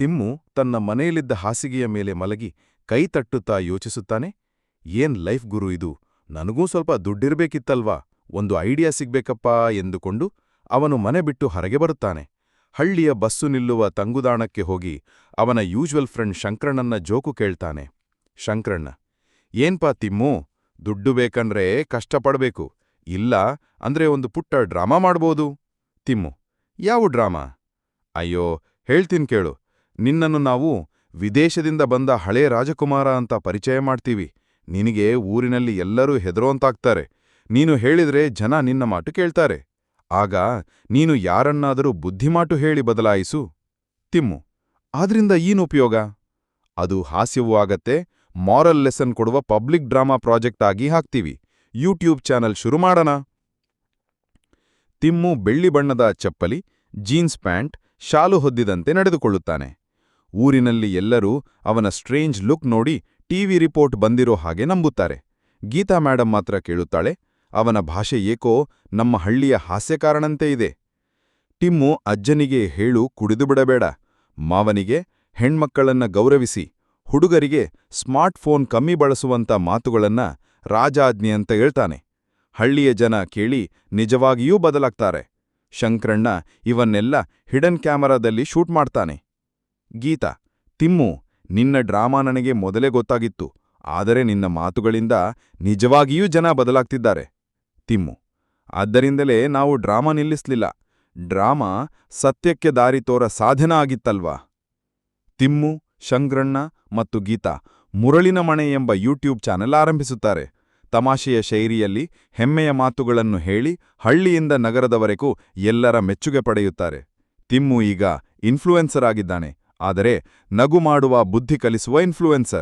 ತಿಮ್ಮು ತನ್ನ ಮನೆಯಲ್ಲಿದ್ದ ಹಾಸಿಗೆಯ ಮೇಲೆ ಮಲಗಿ ಕೈ ತಟ್ಟುತ್ತಾ ಯೋಚಿಸುತ್ತಾನೆ, ಏನ್ ಲೈಫ್ ಗುರು ಇದು? ನನಗೂ ಸ್ವಲ್ಪ ದುಡ್ಡಿರ್ಬೇಕಿತ್ತಲ್ವಾ? ಒಂದು ಐಡಿಯಾ ಸಿಗ್ಬೇಕಪ್ಪಾ ಎಂದುಕೊಂಡು ಅವನು ಮನೆ ಬಿಟ್ಟು ಹೊರಗೆ ಬರುತ್ತಾನೆ. ಹಳ್ಳಿಯ ಬಸ್ಸು ನಿಲ್ಲುವ ತಂಗುದಾಣಕ್ಕೆ ಹೋಗಿ ಅವನ ಯೂಶ್ವಲ್ ಫ್ರೆಂಡ್ ಶಂಕರಣ್ಣನ ಜೋಕು ಕೇಳ್ತಾನೆ. ಶಂಕರಣ್ಣ, ಏನ್ಪಾ ತಿಮ್ಮು? ದುಡ್ಡು ಬೇಕಂದ್ರೆ ಕಷ್ಟಪಡಬೇಕು. ಇಲ್ಲ ಅಂದ್ರೆ ಒಂದು ಪುಟ್ಟ ಡ್ರಾಮಾ ಮಾಡ್ಬೋದು. ತಿಮ್ಮು, ಯಾವ ಡ್ರಾಮಾ? ಅಯ್ಯೋ, ಹೇಳ್ತೀನ್ ಕೇಳು. ನಿನ್ನನ್ನು ನಾವು ವಿದೇಶದಿಂದ ಬಂದ ಹಳೇ ರಾಜಕುಮಾರ ಅಂತ ಪರಿಚಯ ಮಾಡ್ತೀವಿ. ನಿನಗೆ ಊರಿನಲ್ಲಿ ಎಲ್ಲರೂ ಹೆದರೋಂತಾಗ್ತಾರೆ. ನೀನು ಹೇಳಿದ್ರೆ ಜನ ನಿನ್ನ ಮಾತು ಕೇಳ್ತಾರೆ. ಆಗ ನೀನು ಯಾರನ್ನಾದರೂ ಬುದ್ಧಿಮಾಟು ಹೇಳಿ ಬದಲಾಯಿಸು. ತಿಮ್ಮು, ಆದ್ರಿಂದ ಏನು ಉಪಯೋಗ? ಅದು ಹಾಸ್ಯವೂ ಆಗತ್ತೆ, ಮಾರಲ್ ಲೆಸನ್ ಕೊಡುವ ಪಬ್ಲಿಕ್ ಡ್ರಾಮಾ ಪ್ರಾಜೆಕ್ಟ್ ಆಗಿ ಹಾಕ್ತೀವಿ. ಯೂಟ್ಯೂಬ್ ಚಾನಲ್ ಶುರು ಮಾಡೋಣ. ತಿಮ್ಮು ಬೆಳ್ಳಿ ಬಣ್ಣದ ಚಪ್ಪಲಿ, ಜೀನ್ಸ್ ಪ್ಯಾಂಟ್, ಶಾಲು ಹೊದ್ದಿದಂತೆ ನಡೆದುಕೊಳ್ಳುತ್ತಾನೆ. ಊರಿನಲ್ಲಿ ಎಲ್ಲರೂ ಅವನ ಸ್ಟ್ರೇಂಜ್ ಲುಕ್ ನೋಡಿ ಟಿವಿ ರಿಪೋರ್ಟ್ ಬಂದಿರೋ ಹಾಗೆ ನಂಬುತ್ತಾರೆ. ಗೀತಾ ಮ್ಯಾಡಂ ಮಾತ್ರ ಕೇಳುತ್ತಾಳೆ, ಅವನ ಭಾಷೆ ಏಕೋ ನಮ್ಮ ಹಳ್ಳಿಯ ಹಾಸ್ಯಕಾರಣಂತೆ ಇದೆ. ಟಿಮ್ಮು ಅಜ್ಜನಿಗೆ ಹೇಳು ಕುಡಿದು ಬಿಡಬೇಡ, ಮಾವನಿಗೆ ಹೆಣ್ಮಕ್ಕಳನ್ನ ಗೌರವಿಸಿ, ಹುಡುಗರಿಗೆ ಸ್ಮಾರ್ಟ್ ಫೋನ್ ಕಮ್ಮಿ ಬಳಸುವಂಥ ಮಾತುಗಳನ್ನ ರಾಜಾಜ್ಞೆ ಅಂತ ಹೇಳ್ತಾನೆ. ಹಳ್ಳಿಯ ಜನ ಕೇಳಿ ನಿಜವಾಗಿಯೂ ಬದಲಾಗ್ತಾರೆ. ಶಂಕ್ರಣ್ಣ ಇವನ್ನೆಲ್ಲ ಹಿಡನ್ ಕ್ಯಾಮರಾದಲ್ಲಿ ಶೂಟ್ ಮಾಡ್ತಾನೆ. ಗೀತಾ, ತಿಮ್ಮು, ನಿನ್ನ ಡ್ರಾಮಾ ನನಗೆ ಮೊದಲೇ ಗೊತ್ತಾಗಿತ್ತು, ಆದರೆ ನಿನ್ನ ಮಾತುಗಳಿಂದ ನಿಜವಾಗಿಯೂ ಜನ ಬದಲಾಗ್ತಿದ್ದಾರೆ. ತಿಮ್ಮು, ಆದ್ದರಿಂದಲೇ ನಾವು ಡ್ರಾಮಾ ನಿಲ್ಲಿಸಲಿಲ್ಲ. ಡ್ರಾಮಾ ಸತ್ಯಕ್ಕೆ ದಾರಿ ತೋರ ಸಾಧನ ಆಗಿತ್ತಲ್ವಾ? ತಿಮ್ಮು, ಶಂಗ್ರಣ್ಣ ಮತ್ತು ಗೀತಾ ಮುರಳಿನ ಮಣೆ ಎಂಬ ಯೂಟ್ಯೂಬ್ ಚಾನೆಲ್ ಆರಂಭಿಸುತ್ತಾರೆ. ತಮಾಷೆಯ ಶೈಲಿಯಲ್ಲಿ ಹೆಮ್ಮೆಯ ಮಾತುಗಳನ್ನು ಹೇಳಿ ಹಳ್ಳಿಯಿಂದ ನಗರದವರೆಗೂ ಎಲ್ಲರ ಮೆಚ್ಚುಗೆ ಪಡೆಯುತ್ತಾರೆ. ತಿಮ್ಮು ಈಗ ಇನ್ಫ್ಲೂಯೆನ್ಸರ್ ಆಗಿದ್ದಾನೆ. ಆದರೆ ನಗು ಮಾಡುವ ಬುದ್ಧಿ ಕಲಿಸುವ ಇನ್ಫ್ಲೂಯೆನ್ಸರ್